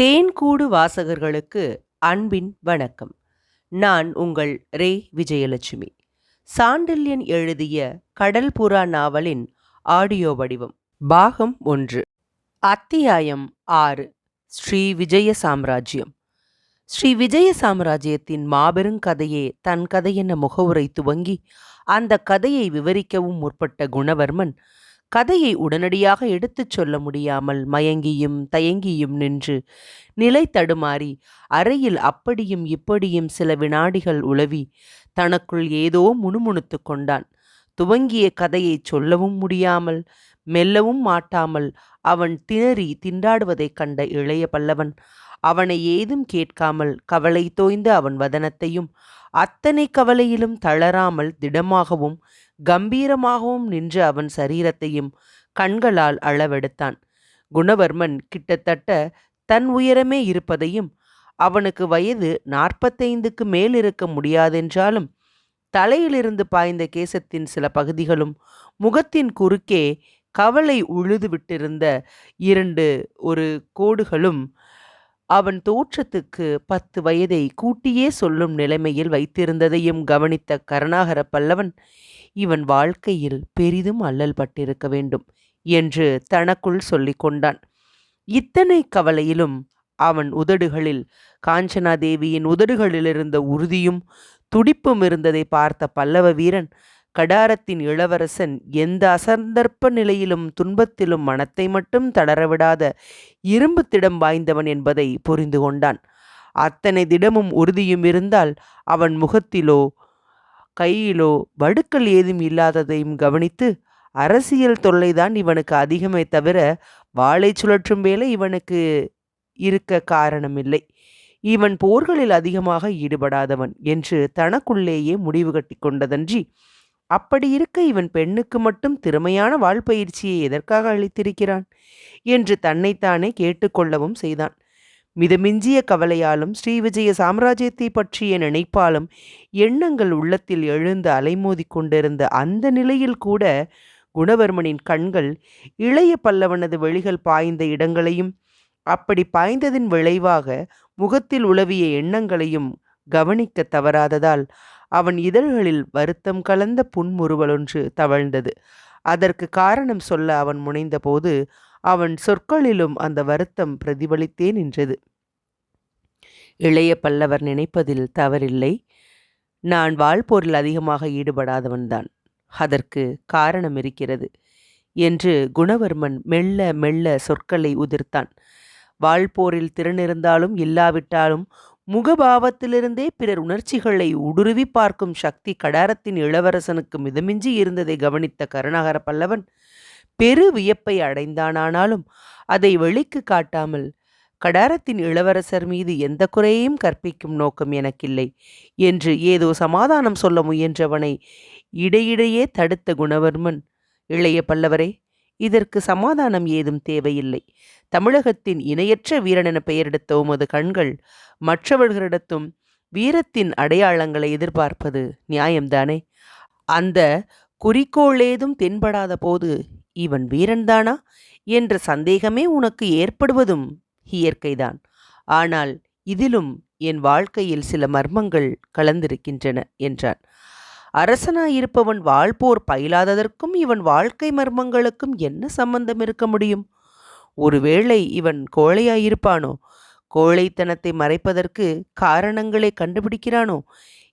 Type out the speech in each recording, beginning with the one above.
தேன்கூடு வாசகர்களுக்கு அன்பின் வணக்கம். நான் உங்கள் ரே. விஜயலட்சுமி. சாண்டில்யன் எழுதிய கடல் புறா நாவலின் ஆடியோ வடிவம் பாகம் ஒன்று. அத்தியாயம் ஆறு. ஸ்ரீ விஜய சாம்ராஜ்யம். ஸ்ரீ விஜய சாம்ராஜ்யத்தின் மாபெரும் கதையே தன் கதையென முகவுரை துவங்கி அந்த கதையை விவரிக்கவும் முற்பட்ட குணவர்மன் கதையை உடனடியாக எடுத்துச் சொல்ல முடியாமல் மயங்கியும் தயங்கியும் நின்று நிலை தடுமாறி அறையில் அப்படியும் இப்படியும் சில வினாடிகள் உளவி தனக்குள் ஏதோ முணுமுணுத்து கொண்டான். துவங்கிய கதையைச் சொல்லவும் முடியாமல் மெல்லவும் மாட்டாமல் அவன் திணறி திண்டாடுவதைக் கண்ட இளைய பல்லவன் அவனை ஏதும் கேட்காமல் கவலை தோய்ந்த அவன் வதனத்தையும் அத்தனை கவலையிலும் தளராமல் திடமாகவும் கம்பீரமாகவும் நின்ற அவன் சரீரத்தையும் கண்களால் அளவெடுத்தான். குணவர்மன் கிட்டத்தட்ட தன் உயரமே இருப்பதையும் அவனுக்கு வயது நாற்பத்தைந்துக்கு மேல் இருக்க முடியாதென்றாலும் தலையிலிருந்து பாய்ந்த கேசத்தின் சில பகுதிகளும் முகத்தின் குறுக்கே கவலை உழுது விட்டிருந்த இரண்டு ஒரு கோடுகளும் அவன் தோற்றத்துக்கு பத்து வயதை கூட்டியே சொல்லும் நிலைமையில் வைத்திருந்ததையும் கவனித்த கருணாகர பல்லவன் இவன் வாழ்க்கையில் பெரிதும் அல்லல் பட்டிருக்க வேண்டும் என்று தனக்குள் சொல்லிக் கொண்டான். இத்தனை கவலையிலும் அவன் உதடுகளில் காஞ்சனாதேவியின் உதடுகளில் இருந்த உறுதியும் துடிப்பும் இருந்ததை பார்த்த பல்லவ வீரன் கடாரத்தின் இளவரசன் எந்த அசந்தர்ப்ப நிலையிலும் துன்பத்திலும் மனத்தை மட்டும் தளரவிடாத இரும்பு திடம் வாய்ந்தவன் என்பதை புரிந்து கொண்டான். அத்தனை திடமும் உறுதியும் இருந்தால் அவன் முகத்திலோ கையிலோ வடுக்கள் ஏதும் இல்லாததையும் கவனித்து அரசியல் தொல்லைதான் இவனுக்கு அதிகமே தவிர வாளை சுழற்றும் வேலை இவனுக்கு இருக்க காரணமில்லை. இவன் போர்களில் அதிகமாக ஈடுபடாதவன் என்று தனக்குள்ளேயே முடிவு கட்டி கொண்டதன்றி அப்படி இருக்க இவன் பெண்ணுக்கு மட்டும் திறமையான வாழ்பயிற்சியை எதற்காக அளித்திருக்கிறான்? என்று தன்னைத்தானே கேட்டுக்கொள்ளவும் செய்தான். மிதமிஞ்சிய கவலையாலும் ஸ்ரீவிஜய சாம்ராஜ்யத்தை பற்றிய நினைப்பாலும் எண்ணங்கள் உள்ளத்தில் எழுந்து அலைமோதி கொண்டிருந்த அந்த நிலையில் கூட குணவர்மனின் கண்கள் இளைய பல்லவனது வெளிகள் பாய்ந்த இடங்களையும் அப்படி பாய்ந்ததின் விளைவாக முகத்தில் உளவிய எண்ணங்களையும் கவனிக்க தவறாததால் அவன் இதழ்களில் வருத்தம் கலந்த புன்முறுவலொன்று தவழ்ந்தது. அதற்கு காரணம் சொல்ல அவன் முனைந்தபோது அவன் சொற்களிலும் அந்த வருத்தம் பிரதிபலித்தே நின்றது. இளைய பல்லவர் நினைப்பதில் தவறில்லை. நான் வாழ்போரில் அதிகமாக ஈடுபடாதவன்தான். அதற்கு காரணம் இருக்கிறது என்று குணவர்மன் மெல்ல மெல்ல சொற்களை உதிர்த்தான். வாழ்போரில் திறனிருந்தாலும் இல்லாவிட்டாலும் முகபாவத்திலிருந்தே பிறர் உணர்ச்சிகளை ஊடுருவி பார்க்கும் சக்தி கடாரத்தின் இளவரசனுக்கு மிதமிஞ்சி இருந்ததை கவனித்த கருணாகர பல்லவன் பெரு வியப்பை அடைந்தானானாலும் அதை வெளிக்கு காட்டாமல் கடாரத்தின் இளவரசர் மீது எந்த குறையையும் கற்பிக்கும் நோக்கம் எனக்கில்லை என்று ஏதோ சமாதானம் சொல்ல முயன்றவனை இடையிடையே தடுத்த குணவர்மன். இளைய பல்லவரே இதற்கு சமாதானம் ஏதும் தேவையில்லை. தமிழகத்தின் இணையற்ற வீரனென பெயரெடுத்த உமது கண்கள் மற்றவர்களிடத்தும் வீரத்தின் அடையாளங்களை எதிர்பார்ப்பது நியாயம்தானே? அந்த குறிக்கோளேதும் தென்படாத போது இவன் வீரன்தானா? என்ற சந்தேகமே உனக்கு ஏற்படுவதும் இயற்கைதான். ஆனால் இதிலும் என் வாழ்க்கையில் சில மர்மங்கள் கலந்திருக்கின்றன என்றான். அரசனாயிருப்பவன் வாழ்போர் பயிலாததற்கும் இவன் வாழ்க்கை மர்மங்களுக்கும் என்ன சம்பந்தம் இருக்க முடியும்? ஒருவேளை இவன் கோழையாயிருப்பானோ? கோழைத்தனத்தை மறைப்பதற்கு காரணங்களை கண்டுபிடிக்கிறானோ?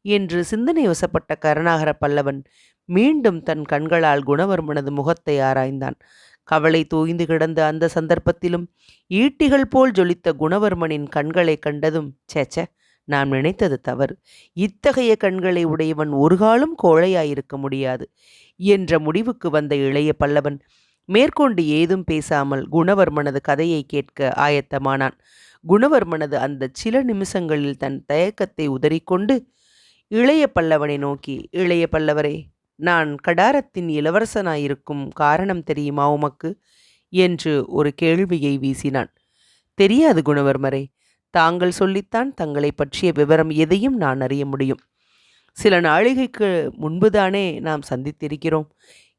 என்று சிந்தனை வசப்பட்ட கருணாகர பல்லவன் மீண்டும் தன் கண்களால் குணவர்மனது முகத்தை ஆராய்ந்தான். கவலை தூய்ந்து கிடந்த அந்த சந்தர்ப்பத்திலும் ஈட்டிகள் போல் ஜொலித்த குணவர்மனின் கண்களை கண்டதும் சேச்சே நாம் நினைத்தது தவறு. இத்தகைய கண்களை உடையவன் ஒரு காலம் கோழையாயிருக்க முடியாது என்ற முடிவுக்கு வந்த இளைய பல்லவன் மேற்கொண்டு ஏதும் பேசாமல் குணவர்மனது கதையை கேட்க ஆயத்தமானான். குணவர்மனது அந்த சில நிமிஷங்களில் தன் தயக்கத்தை உதறிக்கொண்டு இளைய பல்லவனை நோக்கி இளைய பல்லவரே நான் கடாரத்தின் இளவரசனாயிருக்கும் காரணம் தெரியுமா உமக்கு? என்று ஒரு கேள்வியை வீசினான். தெரியாது குணவர்மரே தாங்கள் சொல்லித்தான் தங்களை பற்றிய விவரம் எதையும் நான் அறிய முடியும். சில நாளிகைக்கு முன்புதானே நாம் சந்தித்திருக்கிறோம்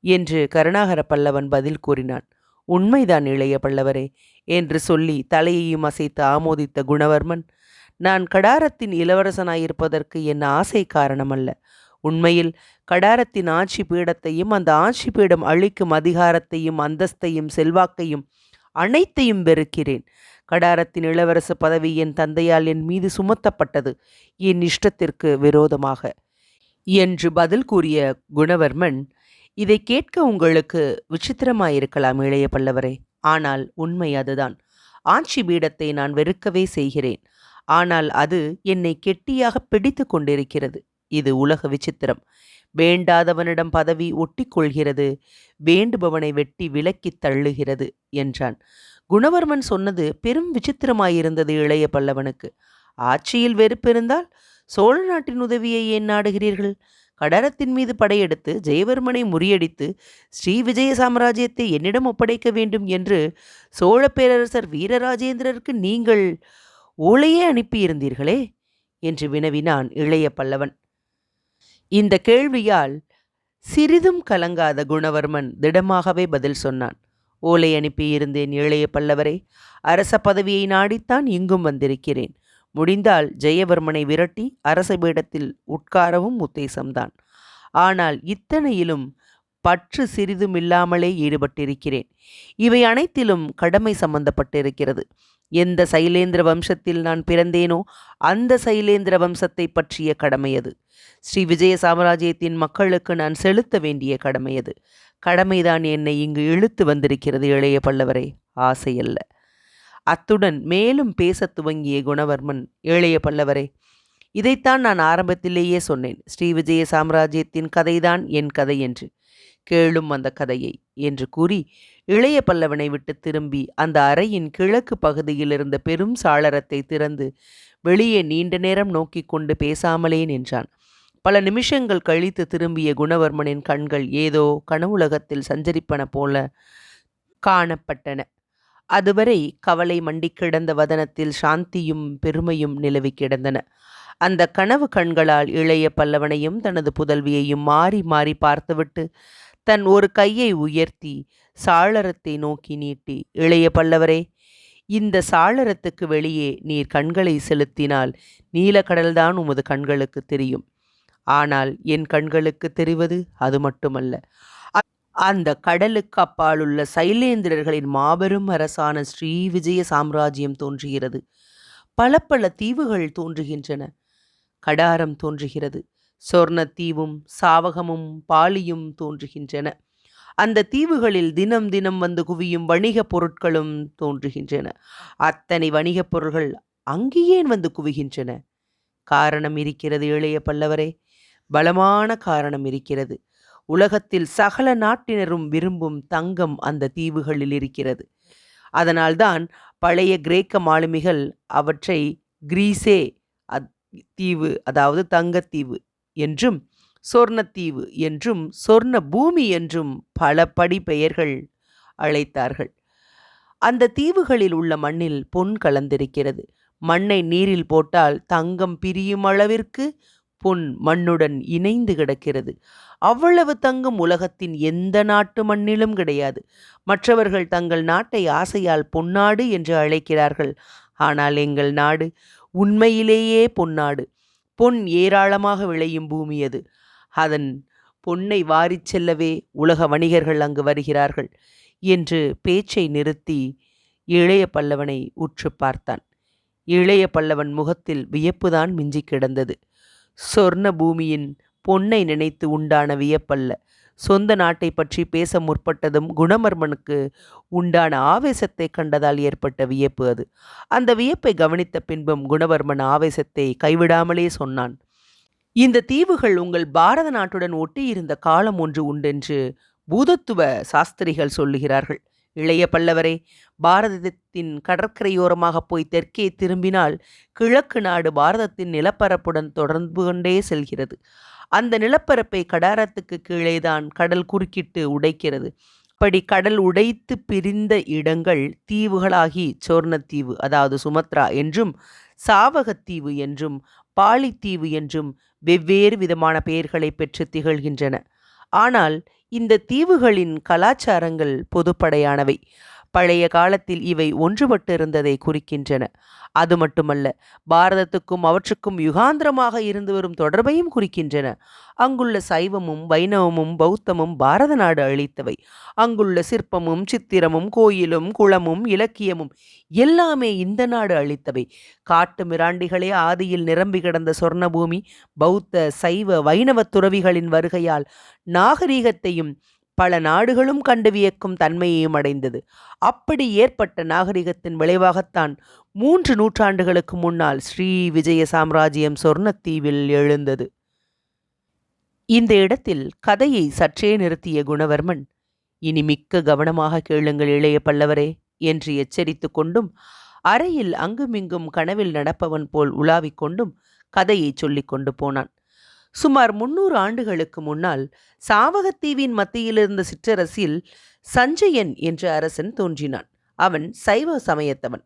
என்று கருணாகர பல்லவன் பதில் கூறினான். உண்மைதான் இளைய பல்லவரே என்று சொல்லி தலையையும் அசைத்து ஆமோதித்த குணவர்மன் நான் கடாரத்தின் இளவரசனாயிருப்பதற்கு என் ஆசை காரணமல்ல. உண்மையில் கடாரத்தின் ஆட்சி பீடத்தையும் அந்த ஆட்சி பீடம் அளிக்கும் அதிகாரத்தையும் அந்தஸ்தையும் செல்வாக்கையும் அனைத்தையும் வெறுக்கிறேன். கடாரத்தின் இளவரச பதவி என் தந்தையால் என் மீது சுமத்தப்பட்டது. என் இஷ்டத்திற்கு விரோதமாக. என்று பதில் கூறிய குணவர்மன் இதை கேட்க உங்களுக்கு விசித்திரமாயிருக்கலாம் இளைய பல்லவரே. ஆனால் உண்மை அதுதான். ஆட்சி பீடத்தை நான் வெறுக்கவே செய்கிறேன். ஆனால் அது என்னை கெட்டியாக பிடித்து கொண்டிருக்கிறது. இது உலக விசித்திரம். வேண்டாதவனிடம் பதவி ஒட்டிக்கொள்கிறது வேண்டுபவனை வெட்டி விலக்கித் தள்ளுகிறது என்றான். குணவர்மன் சொன்னது பெரும் விசித்திரமாயிருந்தது இளைய பல்லவனுக்கு. ஆட்சியில் வெறுப்பிருந்தால் சோழ நாட்டின் உதவியை ஏன் நாடுகிறீர்கள்? கடரத்தின் மீது படையெடுத்து ஜெயவர்மனை முறியடித்து ஸ்ரீ விஜய சாம்ராஜ்யத்தை என்னிடம் ஒப்படைக்க வேண்டும் என்று சோழ பேரரசர் வீரராஜேந்திரருக்கு நீங்கள் ஓலையே அனுப்பியிருந்தீர்களே? என்று வினவினான் இளைய பல்லவன். இந்த கேள்வியால் சிறிதும் கலங்காத குணவர்மன் திடமாகவே பதில் சொன்னான். ஓலை அனுப்பியிருந்தேன் இளைய பல்லவரே. அரச பதவியை நாடித்தான் இங்கும் வந்திருக்கிறேன். முடிந்தால் ஜெயவர்மனை விரட்டி அரச பீடத்தில் உட்காரவும் உத்தேசம்தான். ஆனால் இத்தனையிலும் பற்று சிறிதும் இல்லாமலே ஈடுபட்டிருக்கிறேன். இவை அனைத்திலும் கடமை சம்பந்தப்பட்டிருக்கிறது. எந்த சைலேந்திர வம்சத்தில் நான் பிறந்தேனோ அந்த சைலேந்திர வம்சத்தை பற்றிய கடமை அது. ஸ்ரீ விஜய சாம்ராஜ்யத்தின் மக்களுக்கு நான் செலுத்த வேண்டிய கடமை அது. கடமைதான் என்னை இங்கு இழுத்து வந்திருக்கிறது இளைய பல்லவரே. ஆசையல்ல. அத்துடன் மேலும் பேசத் துவங்கிய குணவர்மன் இளைய பல்லவரே இதைத்தான் நான் ஆரம்பத்திலேயே சொன்னேன். ஸ்ரீ விஜய சாம்ராஜ்யத்தின் கதைதான் என் கதை என்று. கேளும் அந்த கதையை என்று கூறி இளைய பல்லவனை விட்டு திரும்பி அந்த அறையின் கிழக்கு பகுதியில் இருந்த பெரும் சாளரத்தை திறந்து வெளியே நீண்ட நேரம் நோக்கி கொண்டு பேசாமலே நின்றான். பல நிமிஷங்கள் கழித்து திரும்பிய குணவர்மனின் கண்கள் ஏதோ கனவுலகத்தில் சஞ்சரிப்பன போல காணப்பட்டன. அதுவரை கவலை மண்டி கிடந்த வதனத்தில் சாந்தியும் பெருமையும் நிலவி கிடந்தன. அந்த கனவு கண்களால் இளைய பல்லவனையும் தனது புதல்வியையும் மாறி மாறி பார்த்துவிட்டு தன் ஒரு கையை உயர்த்தி சாளரத்தை நோக்கி நீட்டி இளைய பல்லவரே இந்த சாளரத்துக்கு வெளியே நீர் கண்களை செலுத்தினால் நீலக்கடல்தான் உமது கண்களுக்கு தெரியும். ஆனால் என் கண்களுக்கு தெரிவது அது மட்டுமல்ல. அந்த கடலுக்கு அப்பாலுள்ள சைலேந்திரர்களின் மாபெரும் அரசான ஸ்ரீ விஜய சாம்ராஜ்யம் தோன்றுகிறது. பல பல தீவுகள் தோன்றுகின்றன. கடாரம் தோன்றுகிறது. சொர்ணத்தீவும் சாவகமும் பாலியும் தோன்றுகின்றன. அந்த தீவுகளில் தினம் தினம் வந்து குவியும் வணிகப் பொருட்களும் தோன்றுகின்றன. அத்தனை வணிகப் பொருள்கள் அங்கேயேன் வந்து குவிகின்றன. காரணம் இருக்கிறது இளைய பல்லவரே. பலமான காரணம் இருக்கிறது. உலகத்தில் சகல நாட்டினரும் விரும்பும் தங்கம் அந்த தீவுகளில் இருக்கிறது. அதனால்தான் பழைய கிரேக்க மாலுமிகள் அவற்றை கிரீசே தீவு அதாவது தங்கத்தீவு என்றும் சொர்ணத்தீவு என்றும் சொர்ண பூமி என்றும் பல படி பெயர்கள் அழைத்தார்கள். அந்த தீவுகளில் உள்ள மண்ணில் பொன் கலந்திருக்கிறது. மண்ணை நீரில் போட்டால் தங்கம் பிரியும் அளவிற்கு பொன் மண்ணுடன் இணைந்து கிடக்கிறது. அவ்வளவு தங்கும் உலகத்தின் எந்த நாட்டு மண்ணிலும் கிடையாது. மற்றவர்கள் தங்கள் நாட்டை ஆசையால் பொன்னாடு என்று அழைக்கிறார்கள். ஆனால் எங்கள் நாடு உண்மையிலேயே பொன்னாடு. பொன் ஏராளமாக விளையும் பூமி அது. அதன் பொன்னை வாரிச் செல்லவே உலக வணிகர்கள் அங்கு வருகிறார்கள் என்று பேச்சை நிறுத்தி இளைய பல்லவனை உற்று பார்த்தான். இளைய பல்லவன் முகத்தில் வியப்புதான் மிஞ்சி கிடந்தது. சொர்ண பூமியின் பொன்னை நினைத்து உண்டான வியப்பல்ல. சொந்த நாட்டை பற்றி பேச முற்பட்டதும் குணமர்மனுக்கு உண்டான ஆவேசத்தை கண்டதால் ஏற்பட்ட வியப்பு அது. அந்த வியப்பை கவனித்த பின்பும் குணவர்மன் ஆவேசத்தை கைவிடாமலே சொன்னான். இந்த தீவுகள் உங்கள் பாரத நாட்டுடன் ஒட்டியிருந்த காலம் ஒன்று உண்டென்று பூதத்துவ சாஸ்திரிகள் சொல்லுகிறார்கள். இளைய பல்லவரே பாரதத்தின் கடற்கரையோரமாக போய் தெற்கே திரும்பினால் கிழக்கு நாடு பாரதத்தின் நிலப்பரப்புடன் தொடர்பு கொண்டே செல்கிறது. அந்த நிலப்பரப்பை கடாரத்துக்கு கீழேதான் கடல் குறுக்கிட்டு உடைக்கிறது. அப்படி கடல் உடைத்து பிரிந்த இடங்கள் தீவுகளாகி சோர்ணத்தீவு அதாவது சுமத்ரா என்றும் சாவகத்தீவு என்றும் பாலித்தீவு என்றும் வெவ்வேறு விதமான பெயர்களை பெற்று திகழ்கின்றன. ஆனால் இந்த தீவுகளின் கலாச்சாரங்கள் பொதுப்படையானவை. பழைய காலத்தில் இவை ஒன்றுபட்டிருந்ததை குறிக்கின்றன. அது மட்டுமல்ல பாரதத்துக்கும் அவற்றுக்கும் யுகாந்திரமாக இருந்து வரும் தொடர்பையும் குறிக்கின்றன. அங்குள்ள சைவமும் வைணவமும் பௌத்தமும் பாரத நாடு அளித்தவை அங்குள்ள சிற்பமும் சித்திரமும் கோயிலும் குளமும் இலக்கியமும் எல்லாமே இந்த நாடு அளித்தவை காட்டு மிராண்டிகளே ஆதியில் நிரம்பி கிடந்த சொர்ணபூமி பௌத்த சைவ வைணவ துறவிகளின் வருகையால் நாகரீகத்தையும் பல நாடுகளும் கண்டு வியக்கும் தன்மையையும் அடைந்தது. அப்படி ஏற்பட்ட நாகரிகத்தின் விளைவாகத்தான் மூன்று நூற்றாண்டுகளுக்கு முன்னால் ஸ்ரீ விஜய சாம்ராஜ்யம் சொர்ணத்தீவில் எழுந்தது. இந்த இடத்தில் கதையை சற்றே நிறுத்திய குணவர்மன் இனி மிக்க கவனமாக கேளுங்கள் இளைய பல்லவரே என்று எச்சரித்து கொண்டும் அறையில் அங்குமிங்கும் கனவில் நடப்பவன் போல் உலாவிக் கொண்டும் கதையை சொல்லிக் கொண்டு போனான். சுமார் முன்னூறு ஆண்டுகளுக்கு முன்னால் சாவகத்தீவின் மத்தியில் இருந்த சிற்றரசில் சஞ்சயன் என்ற அரசன் தோன்றினான். அவன் சைவ சமயத்தவன்.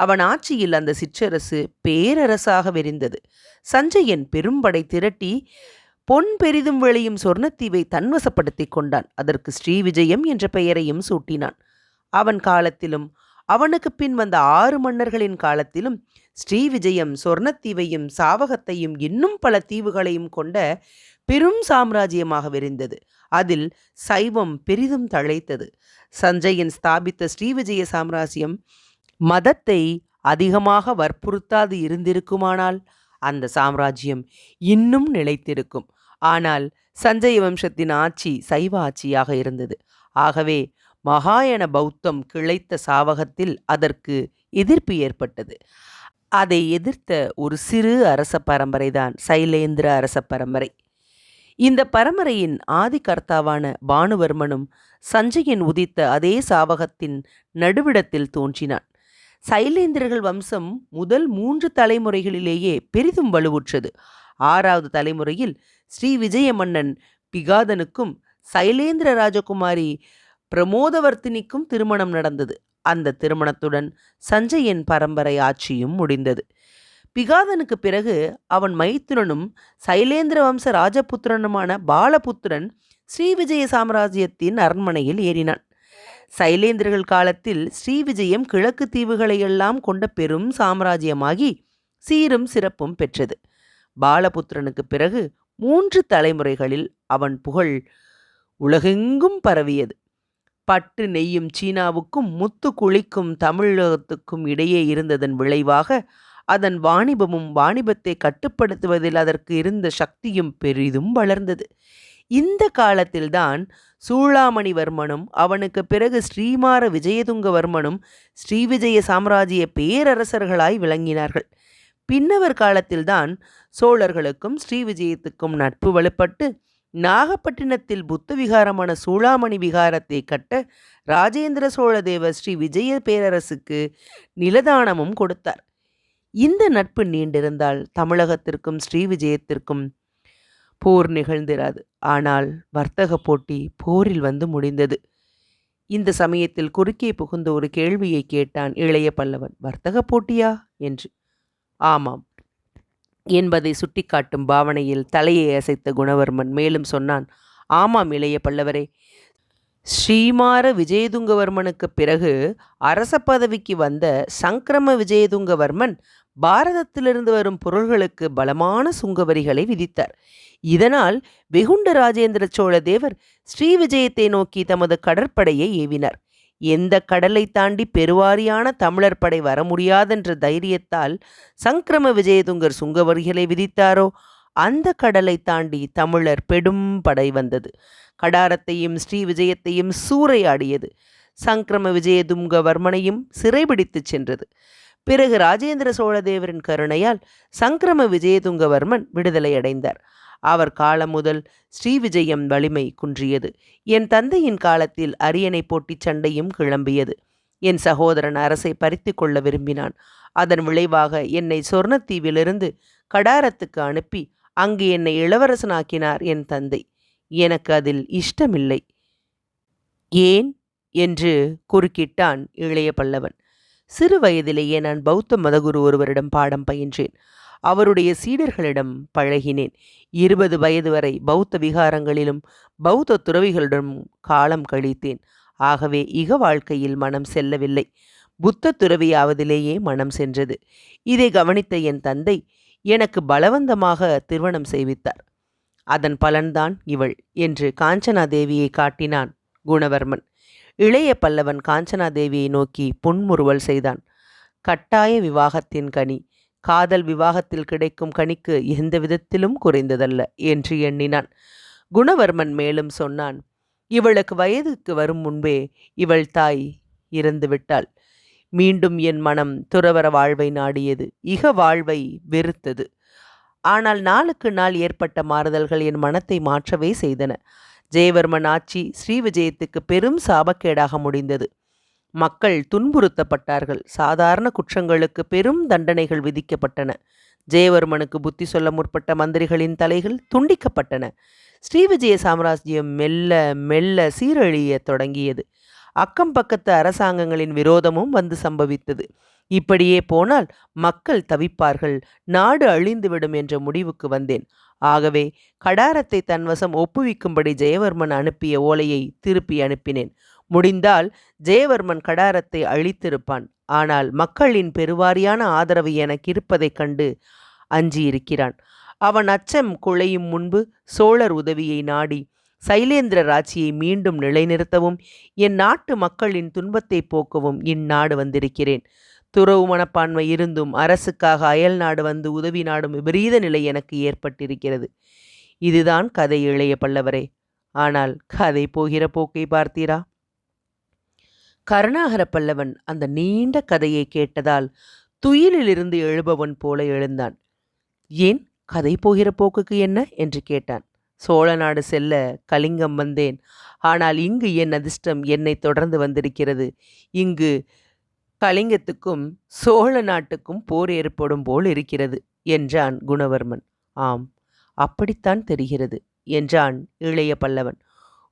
அவன் ஆட்சியில் அந்த சிற்றரசு பேரரசாக விரிந்தது. சஞ்சயன் பெரும்படை திரட்டி பொன் பெரிதும் விளையும் சொர்ணத்தீவை தன்வசப்படுத்தி கொண்டான். அதற்கு ஸ்ரீவிஜயம் என்ற பெயரையும் சூட்டினான். அவன் காலத்திலும் அவனுக்கு பின் வந்த ஆறு மன்னர்களின் காலத்திலும் ஸ்ரீவிஜயம் சொர்ணத்தீவையும் சாவகத்தையும் இன்னும் பல தீவுகளையும் கொண்ட பெரும் சாம்ராஜ்யமாக விரிந்தது. அதில் சைவம் பெரிதும் தழைத்தது. சஞ்சயன் ஸ்தாபித்த ஸ்ரீவிஜய சாம்ராஜ்யம் மதத்தை அதிகமாக வற்புறுத்தாது இருந்திருக்குமானால் அந்த சாம்ராஜ்யம் இன்னும் நிலைத்திருக்கும். ஆனால் சஞ்சய வம்சத்தின் ஆட்சி சைவ ஆட்சியாக இருந்தது. ஆகவே மகாயன பௌத்தம் கிளைத்த சாவகத்தில் அதற்கு எதிர்ப்பு ஏற்பட்டது. அதை எதிர்த்த ஒரு சிறு அரச பரம்பரைதான் சைலேந்திர அரச பரம்பரை. இந்த பரம்பரையின் ஆதிகர்த்தாவான பானுவர்மனும் சஞ்சயன் உதித்த அதே சாவகத்தின் நடுவிடத்தில் தோன்றினான். சைலேந்திரர்கள் வம்சம் முதல் மூன்று தலைமுறைகளிலேயே பெரிதும் வலுவுற்றது. ஆறாவது தலைமுறையில் ஸ்ரீ விஜய மன்னன் பிகாதனுக்கும் சைலேந்திர ராஜகுமாரி பிரமோதவர்த்தினிக்கும் திருமணம் நடந்தது. அந்த திருமணத்துடன் சஞ்சயின் பரம்பரை ஆட்சியும் முடிந்தது. பிகாதனுக்கு பிறகு அவன் மைத்துனனும் சைலேந்திர வம்ச ராஜபுத்திரனுமான பாலபுத்திரன் ஸ்ரீவிஜய சாம்ராஜ்யத்தின் அரண்மனையில் ஏறினான். சைலேந்திரர்கள் காலத்தில் ஸ்ரீவிஜயம் கிழக்கு தீவுகளை எல்லாம் கொண்ட பெரும் சாம்ராஜ்யமாகி சீரும் சிறப்பும் பெற்றது. பாலபுத்திரனுக்கு பிறகு மூன்று தலைமுறைகளில் அவன் புகழ் உலகெங்கும் பரவியது. பட்டு நெய்யும் சீனாவுக்கும் முத்து குளிக்கும் தமிழகத்துக்கும் இடையே இருந்ததன் விளைவாக அதன் வாணிபமும் வாணிபத்தை கட்டுப்படுத்துவதில் அதற்கு இருந்த சக்தியும் பெரிதும் வளர்ந்தது. இந்த காலத்தில்தான் சூளாமணிவர்மனும் அவனுக்கு பிறகு ஸ்ரீமார விஜயதுங்கவர்மனும் ஸ்ரீவிஜய சாம்ராஜ்ய பேரரசர்களாய் விளங்கினார்கள். பின்னவர் காலத்தில்தான் சோழர்களுக்கும் ஸ்ரீவிஜயத்துக்கும் நட்பு வலுப்பட்டு நாகப்பட்டினத்தில் புத்த விகாரமான சூளாமணி விகாரத்தை கட்ட ராஜேந்திர சோழ தேவர் ஸ்ரீ விஜய பேரரசுக்கு நிலதானமும் கொடுத்தார். இந்த நட்பு நீண்டிருந்தால் தமிழகத்திற்கும் ஸ்ரீ விஜயத்திற்கும் போர் நிகழ்ந்திராது. ஆனால் வர்த்தக போட்டி போரில் வந்து முடிந்தது. இந்த சமயத்தில் குறுக்கே புகுந்த ஒரு கேள்வியை கேட்டான் இளைய பல்லவன். வர்த்தக போட்டியா? என்று. ஆமாம். என்பதை சுட்டிக்காட்டும் பாவனையில் தலையை அசைத்த குணவர்மன் மேலும் சொன்னான் ஆமாம் இளைய பல்லவரே. ஸ்ரீமார விஜயதுங்கவர்மனுக்கு பிறகு அரச பதவிக்கு வந்த சங்கிரம விஜயதுங்கவர்மன் பாரதத்திலிருந்து வரும் பொருள்களுக்கு பலமான சுங்கவரிகளை விதித்தார். இதனால் வெகுண்ட ராஜேந்திர சோழ தேவர் ஸ்ரீவிஜயத்தை நோக்கி தமது கடற்படையை ஏவினார். எந்த கடலை தாண்டி பெருவாரியான தமிழர் படை வர முடியாதென்ற தைரியத்தால் சங்கிரம விஜயதுங்கர் சுங்கவரிகளை விதித்தாரோ? அந்த கடலை தாண்டி தமிழர் பெடும் படை வந்தது. கடாரத்தையும் ஸ்ரீ விஜயத்தையும் சூறையாடியது. சங்கிரம விஜயதுங்கவர்மனையும் சிறைபிடித்துச் சென்றது. பிறகு ராஜேந்திர சோழதேவரின் கருணையால் சங்கிரம விஜயதுங்கவர்மன் விடுதலை அடைந்தார். அவர் காலம் முதல் ஸ்ரீவிஜயம் வலிமை குன்றியது. என் தந்தையின் காலத்தில் அரியணை போட்டிச் சண்டையும் கிளம்பியது. என் சகோதரன் அரசை பறித்து கொள்ள விரும்பினான். அதன் விளைவாக என்னை சொர்ணத்தீவிலிருந்து கடாரத்துக்கு அனுப்பி அங்கு என்னை இளவரசனாக்கினார் என் தந்தை. எனக்கு அதில் இஷ்டமில்லை. ஏன்? என்று குறுக்கிட்டான் இளைய பல்லவன். சிறு வயதிலேயே நான் பௌத்த மதகுரு ஒருவரிடம் பாடம் பயின்றேன். அவருடைய சீடர்களிடம் பழகினேன். இருபது வயது வரை பௌத்த விகாரங்களிலும் பௌத்த துறவிகளிடம் காலம் கழித்தேன். ஆகவே இக வாழ்க்கையில் மனம் செல்லவில்லை. புத்த துறவியாவதிலேயே மனம் சென்றது. இதை கவனித்த என் தந்தை எனக்கு பலவந்தமாக திருமணம் செய்வித்தார். அதன் பலன்தான் இவள் என்று காஞ்சனா தேவியை காட்டினான் குணவர்மன். இளைய பல்லவன் காஞ்சனா தேவியை நோக்கி புன்முறுவல் செய்தான். கட்டாய விவாகத்தின் கனி. காதல் விவாகத்தில் கிடைக்கும் கனிக்கு எந்த விதத்திலும் குறைந்ததல்ல என்று எண்ணினான். குணவர்மன் மேலும் சொன்னான் இவளுக்கு வயதுக்கு வரும் முன்பே இவள் தாய் இறந்து விட்டாள். மீண்டும் என் மனம் துறவர வாழ்வை நாடியது. இக வாழ்வை வெறுத்தது. ஆனால் நாளுக்கு நாள் ஏற்பட்ட மாறுதல்கள் என் மனத்தை மாற்றவே செய்தன. ஜெயவர்மன் ஆட்சி ஸ்ரீவிஜயத்துக்கு பெரும் சாபக்கேடாக முடிந்தது. மக்கள் துன்புறுத்தப்பட்டார்கள். சாதாரண குற்றங்களுக்கு பெரும் தண்டனைகள் விதிக்கப்பட்டன. ஜெயவர்மனுக்கு புத்தி சொல்ல முற்பட்ட மந்திரிகளின் தலைகள் துண்டிக்கப்பட்டன. ஸ்ரீவிஜய சாம்ராஜ்யம் மெல்ல மெல்ல சீரழியத் தொடங்கியது. அக்கம் பக்கத்து அரசாங்கங்களின் விரோதமும் வந்து சம்பவித்தது. இப்படியே போனால் மக்கள் தவிப்பார்கள். நாடு அழிந்துவிடும் என்ற முடிவுக்கு வந்தேன். ஆகவே கடாரத்தை தன்வசம் ஒப்புவிக்கும்படி ஜெயவர்மன் அனுப்பிய ஓலையை திருப்பி அனுப்பினேன். முடிந்தால் ஜெயவர்மன் கடாரத்தை அழித்திருப்பான். ஆனால் மக்களின் பெருவாரியான ஆதரவு எனக்கு இருப்பதைக் கண்டு அஞ்சியிருக்கிறான். அவன் அச்சம் குழையும் முன்பு சோழர் உதவியை நாடி சைலேந்திர ராட்சியை மீண்டும் நிலைநிறுத்தவும் என் நாட்டு மக்களின் துன்பத்தை போக்கவும் இந்நாடு வந்திருக்கிறேன். துறவு மனப்பான்மை இருந்தும் அரசுக்காக அயல் நாடு வந்து உதவி நாடும் விபரீத நிலை எனக்கு ஏற்பட்டிருக்கிறது. இதுதான் கதை இளைய பல்லவரே. ஆனால் கதை போகிற போக்கை பார்த்தீரா? கருணாகர பல்லவன் அந்த நீண்ட கதையை கேட்டதால் துயிலிலிருந்து எழுபவன் போல எழுந்தான். ஏன் கதை போகிற போக்குக்கு என்ன? என்று கேட்டான். சோழ நாடு செல்ல கலிங்கம் வந்தேன். ஆனால் இங்கு என் அதிர்ஷ்டம் என்னை தொடர்ந்து வந்திருக்கிறது. இங்கு கலிங்கத்துக்கும் சோழ நாட்டுக்கும் போர் ஏற்படும் போல் இருக்கிறது என்றான் குணவர்மன். ஆம் அப்படித்தான் தெரிகிறது என்றான் இளைய பல்லவன்.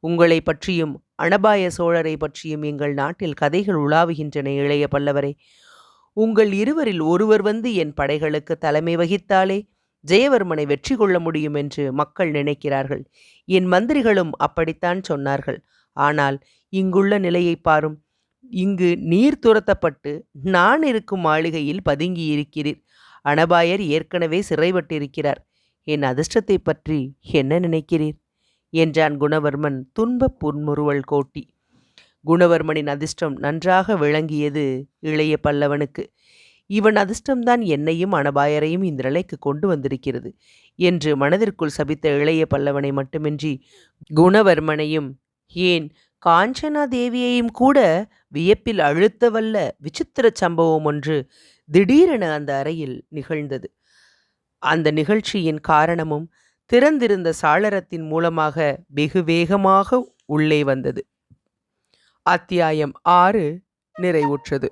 உங்களை பற்றியும் அனபாய சோழரை பற்றியும் எங்கள் நாட்டில் கதைகள் உலாவுகின்றன இளைய பல்லவரே. உங்கள் இருவரில் ஒருவர் வந்து என் படைகளுக்கு தலைமை வகித்தாலே ஜெயவர்மனை வெற்றி கொள்ள முடியும் என்று மக்கள் நினைக்கிறார்கள். என் மந்திரிகளும் அப்படித்தான் சொன்னார்கள். ஆனால் இங்குள்ள நிலையை பாரும். இங்கு நீர் துரத்தப்பட்டு நான் இருக்கும் மாளிகையில் பதுங்கி இருக்கிறீர் அனபாயர் ஏற்கனவே சிறைப்பட்டிருக்கிறார். என் அதிர்ஷ்டத்தை பற்றி என்ன நினைக்கிறீர்? என்றான் குணவர்மன் துன்பப் புன்முறுவல் கோட்டி. குணவர்மனின் அதிர்ஷ்டம் நன்றாக விளங்கியது இளைய பல்லவனுக்கு. இவன் அதிர்ஷ்டம்தான் என்னையும் அனபாயரையும் இந்த நிலைக்கு கொண்டு வந்திருக்கிறது என்று மனதிற்குள் சபித்த இளைய பல்லவனை மட்டுமின்றி குணவர்மனையும் ஏன் காஞ்சனா தேவியையும் கூட வியப்பில் அழுத்தவல்ல விசித்திர சம்பவம் ஒன்று திடீரென அந்த அறையில் நிகழ்ந்தது. அந்த நிகழ்ச்சியின் காரணமும் திறந்திருந்த சாளரத்தின் மூலமாக வெகு வேகமாக உள்ளே வந்தது. அத்தியாயம் ஆறு நிறைவுற்றது.